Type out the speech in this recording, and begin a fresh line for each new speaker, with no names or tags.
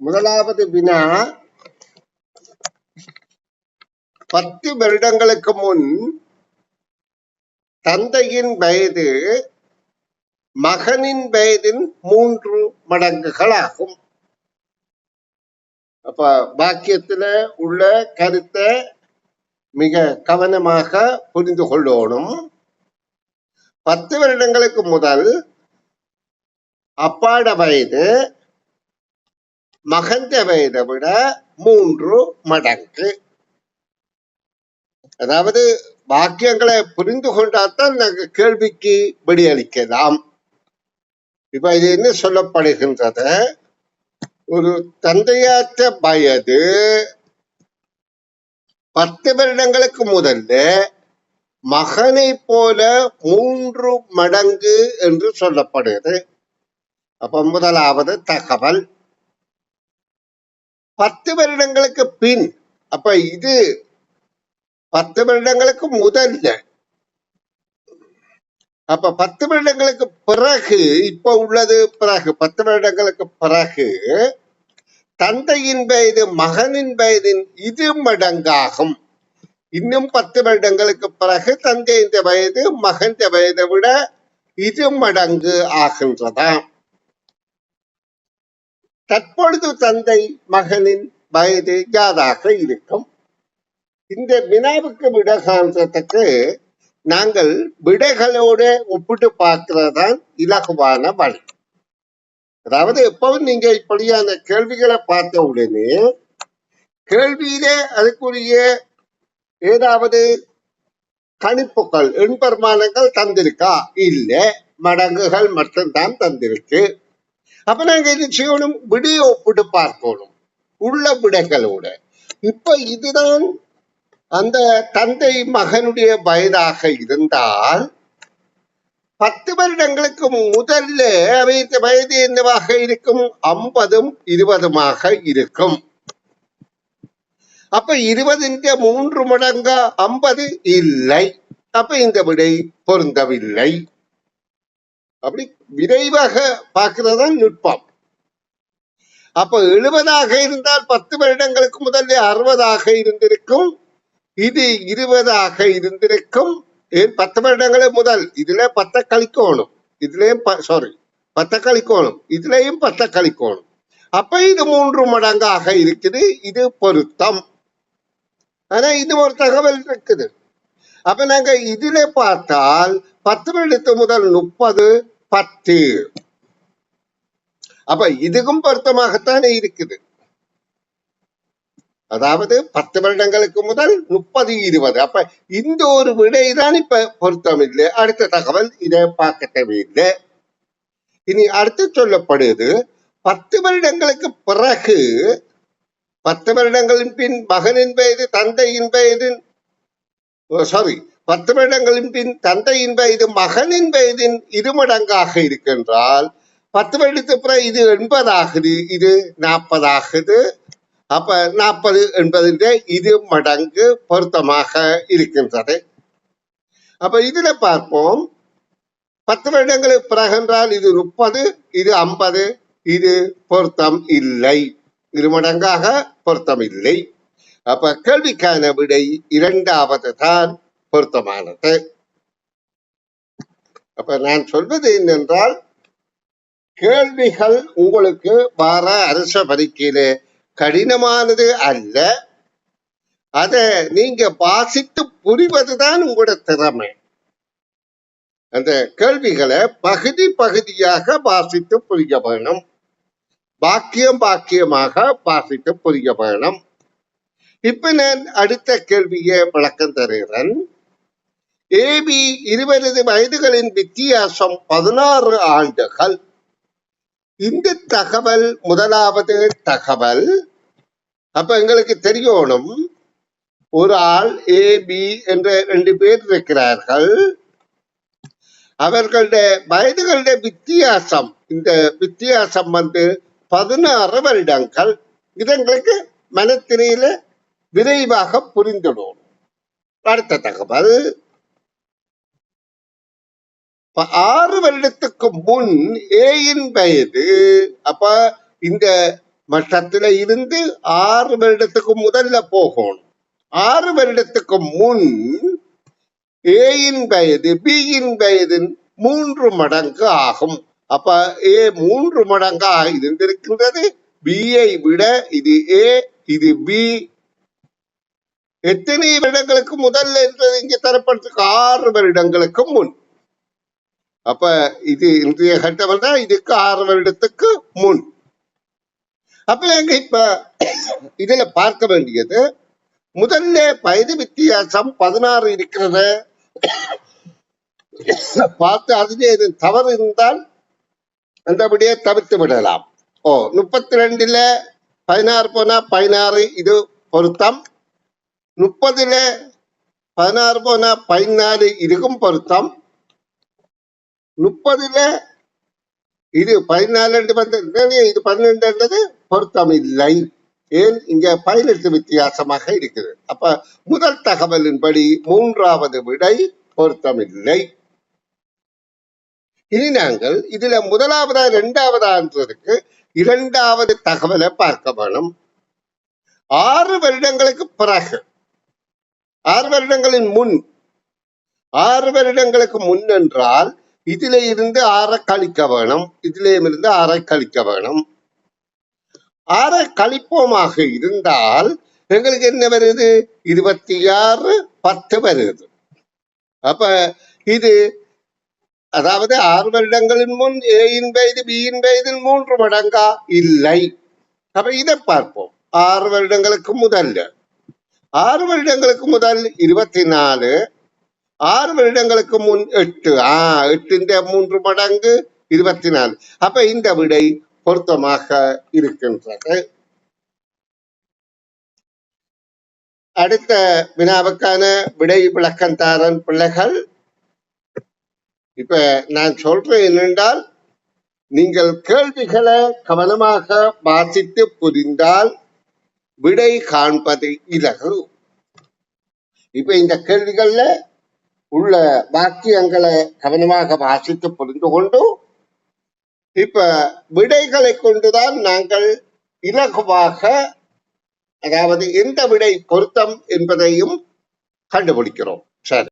முதலாவது வினா பத்து வருடங்களுக்கு முன் தந்தையின் வயது மகனின் வயதின் மூன்று மடங்குகளாகும். அப்ப வாக்கியத்துல உள்ள கருத்தை மிக கவனமாக புரிந்து கொள்ளணும். பத்து வருடங்களுக்கு முதல் அப்பாட வயது மகந்த வயதை விட மூன்று மடங்கு. அதாவது வாக்கியங்களை புரிந்து கொண்டால்தான் நாங்கள் கேள்விக்கு விடியளிக்கலாம் இப்ப இது என்ன சொல்லப்படுகின்றது? ஒரு தந்தையாற்ற வயது பத்து வருடங்களுக்கு முதல்ல மகனை போல மூன்று மடங்கு என்று சொல்லப்படுகிறது. அப்ப முதலாவது தகவல். பத்து வருடங்களுக்கு பின் அப்ப இது பத்து வருடங்களுக்கு முதல்ல. அப்ப பத்து வருடங்களுக்கு பிறகு இப்ப உள்ளது பிறகு பத்து வருடங்களுக்கு பிறகு தந்தையின் வயது மகனின் வயதின் இரு மடங்காகும். இன்னும் பத்து வருடங்களுக்கு பிறகு தந்தையின் வயது மகன் வயதை விட இரு மடங்கு ஆகின்றதாம். தற்பொழுது தந்தை மகனின் வயது யாதாக இருக்கும். இந்த வினாவுக்கு விட காண்றதுக்கு நாங்கள் விடைகளோட ஒப்பிட்டு பார்க்கறதான் இலகுவான வழி. அதாவது எப்பவும் நீங்க இப்படியான கேள்விகளை பார்த்த உடனே கேள்வியிலே அதுக்குரிய ஏதாவது கணிப்புகள் எண்பெருமானங்கள் தந்திருக்கா? இல்ல. மடங்குகள் மட்டும்தான் தந்திருக்கு. அப்ப நாங்க இது செய்யணும் விடிய ஒப்பிட்டு பார்க்கணும். உள்ள விடங்களோட. இப்ப இதுதான் அந்த தந்தை மகனுடைய வயதாக இருந்தால் பத்து வருடங்களுக்கு முதல்ல அவை வயது என்னவாக இருக்கும்? ஐம்பதும் இருபதுமாக இருக்கும். அப்ப இருபதின் மூன்று மடங்கா ஐம்பது இல்லை. அப்ப இந்த விடை பொருந்தவில்லை. அப்படி விரைவாக பார்க்கிறதா நுட்பம். அப்ப எழுபதாக இருந்தால் பத்து வருடங்களுக்கு முதல்ல அறுபதாக இருந்திருக்கும் இது இருபதாக இருந்திருக்கும் பத்து வருடங்களே முதல் இதுல பத்த கழிக்கணும் இதுலயும் சாரி பத்த கழிக்கணும் இதுலயும் பத்த கழிக்கணும். அப்ப இது மூன்று மடங்காக இருக்குது இது பொருத்தம். ஆனா இது ஒரு தகவல் இருக்குது. அப்ப நாங்க இதுல பார்த்தால் பத்து வருடத்து முதல் முப்பது பத்து அப்ப இதுக்கும் பொருத்தமாகத்தானே இருக்குது அதாவது பத்து வருடங்களுக்கு முதல் முப்பது இருபது அப்ப இந்த ஒரு விடைதான் இப்ப பொருத்தம் இல்லை அடுத்த தகவல் இதை பார்க்க தேவையில்லை இனி அடுத்து சொல்லப்படுது பத்து வருடங்களுக்கு பிறகு பத்து வருடங்களின் பின் மகனின் வயது தந்தையின் வயது சாரி பத்து வருடங்களின் பின் தந்தையின் வயது மகனின் வயதின் இருமடங்காக இருக்கின்றால் பத்து வருடத்து பிறகு இது எண்பதாகுது இது நாற்பதாகுது. அப்ப நாற்பது என்பதிலே இரு மடங்கு பொருத்தமாக இருக்கின்றது. அப்ப இதுல பார்ப்போம். பத்து வருடங்களுக்கு பிறகென்றால் இது முப்பது இது ஐம்பது இது பொருத்தம் இல்லை. இருமடங்காக பொருத்தம் இல்லை. அப்ப கேள்விக்கான விடை இரண்டாவது தான். பொருத்தமானது. அப்ப நான் சொல்வது என்னென்றால் கேள்விகள் உங்களுக்கு வார அரச பரீட்சையிலே கடினமானது அல்ல. அதை நீங்க வாசித்து புரிவதுதான் உங்களோட திறமை. அந்த கேள்விகளை பகுதி பகுதியாக வாசித்து புரிய வேணும். பாக்கியம் பாக்கியமாக வாசித்து புரிய வேணும். இப்ப நான் அடுத்த கேள்வியை விளக்கம் தருகிறேன். ஏபி இருபது வயதுகளின் வித்தியாசம் பதினாறு ஆண்டுகள். இந்த தகவல் முதலாவது தகவல். அப்ப எங்களுக்கு தெரியணும். ஒரு ஆள் ஏ பி என்ற ரெண்டு பேர் இருக்கிறார்கள். அவர்களுடைய வயதுகளுடைய வித்தியாசம் இந்த வித்தியாசம் வந்து பதினாறு வருடங்கள். இது எங்களுக்கு மனத்திரையில விரைவாக புரிந்துடும் அடுத்த தகவல். ஆறு வருடத்துக்கு முன் ஏயின் வயது. அப்ப இந்த மட்டத்துல இருந்து ஆறு வருடத்துக்கு முதல்ல போகணும். ஆறு வருடத்துக்கு முன் ஏயின் வயது பியின் வயதின் மூன்று மடங்கு ஆகும். அப்ப ஏ மூன்று மடங்காக இருந்திருக்கின்றது. பியை விட இது ஏ இது பி. எத்தனை வருடங்களுக்கு முதல்ல இருந்தது இங்க தரப்பட்டிருக்கு? ஆறு வருடங்களுக்கு முன். அப்ப இது இன்றைய கட்டம் தான் இதுக்கு ஆறு வருடத்துக்கு முன். அப்ப எங்க இப்ப இதுல பார்க்க வேண்டியது முதல்ல வயது வித்தியாசம் பதினாறு இருக்கிறத. பார்த்து அதிலே தவறு இருந்தால் அந்தபடியே தவிர்த்து விடலாம். ஓ முப்பத்தி ரெண்டுல பதினாறு போனா பதினாறு இது பொருத்தம். முப்பதுல பதினாறு போனா பதினாலு இதுக்கும் பொருத்தம். முப்பதுல இது பதினாலு வந்து இது பன்னெண்டுன்றது பொருத்தம் இல்லை ஏன்? இங்க பதினெட்டு வித்தியாசமாக இருக்குது. அப்ப முதல் தகவலின்படி மூன்றாவது விடை பொருத்தமில்லை. இனி நாங்கள் இதுல முதலாவதா இரண்டாவதான்றதுக்கு இரண்டாவது தகவலை பார்க்க வேணும். ஆறு வருடங்களுக்கு பிறகு ஆறு வருடங்களின் முன் ஆறு வருடங்களுக்கு முன் என்றால் இதுல இருந்து ஆறை கழிக்க வேணும். இதுல இருந்து ஆறை கழிக்க வேணும். ஆறை கழிப்போமாக இருந்தால் எங்களுக்கு என்ன வருது? இருபத்தி ஆறு பத்து வருது. அப்ப இது அதாவது ஆறு வருடங்களின் முன் ஏயின் வயது பியின் வயதில் மூன்று மடங்கா இல்லை. அப்ப இதை பார்ப்போம். ஆறு வருடங்களுக்கு முதல்ல. ஆறு வருடங்களுக்கு முதல் இருபத்தி நாலு ஆறு வருடங்களுக்கு முன் எட்டு ஆ எட்டிന്റെ மூன்று மடங்கு இருபத்தி நாலு அப்ப இந்த விடை பொருத்தமாக இருக்கின்றது அடுத்த வினாவுக்கான விடை விளக்கம் தாரன் பிள்ளைகள் இப்ப நான் சொல்றேன் என்னென்றால் நீங்கள் கேள்விகளை கவனமாக வாசித்து புரிந்தால் விடை காண்பது இலகு இப்ப இந்த கேள்விகள்ல உள்ள வாக்கியங்களை கவனமாக வாசித்து புரிந்து கொண்டு இப்ப விடைகளை கொண்டுதான் நாங்கள் இலகுவாக அதாவது எந்த விடை பொருத்தம் என்பதையும் கண்டுபிடிக்கிறோம். சரி.